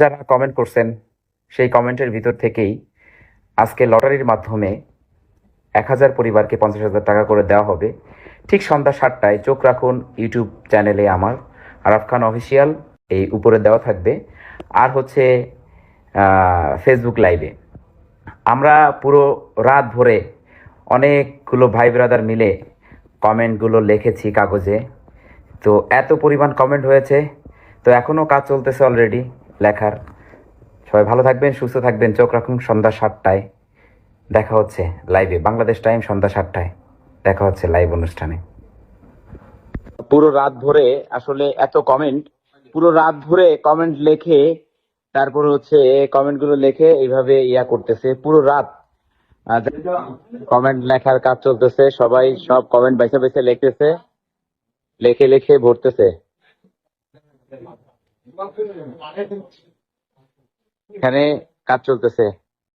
যারা কমেন্ট করছেন, সেই কমেন্টের ভিতর থেকেই আজকে লটারির মাধ্যমে এক হাজার পরিবারকে পঞ্চাশ হাজার টাকা করে দেওয়া হবে। ঠিক সন্ধ্যা সাতটায় চোখ রাখুন ইউটিউব চ্যানেলে আমার, আরাফ খান অফিসিয়াল এই উপরে দেওয়া থাকবে। আর হচ্ছে ফেসবুক লাইভে আমরা পুরো রাত ভরে অনেকগুলো ভাই ব্রাদার মিলে কমেন্টগুলো লিখেছি কাগজে। তো এত পরিমাণ কমেন্ট হয়েছে তো এখনও কাজ চলতেছে অলরেডি লেখার। সবাই ভালো থাকবেন, সুস্থ থাকবেন, চোখ রাখুন, সন্ধ্যা সাতটায়। দেখা হচ্ছে লাইভে বাংলাদেশ টাইম সন্ধ্যা সাতটায়। দেখা হচ্ছে লাইভ অনুষ্ঠানে। পুরো রাত ধরে আসলে এত কমেন্ট পুরো রাত ধরে কমেন্ট লেখে, তারপর হচ্ছে কমেন্টগুলো লেখে এইভাবে ইয়া করতেছে। পুরো রাত। কমেন্ট লেখার কাজ চলতেছে, সবাই সব কমেন্ট বেছে বেছে লিখতেছে। লেখে লেখে ভরতেছে। এখানে কাজ চলতেছে।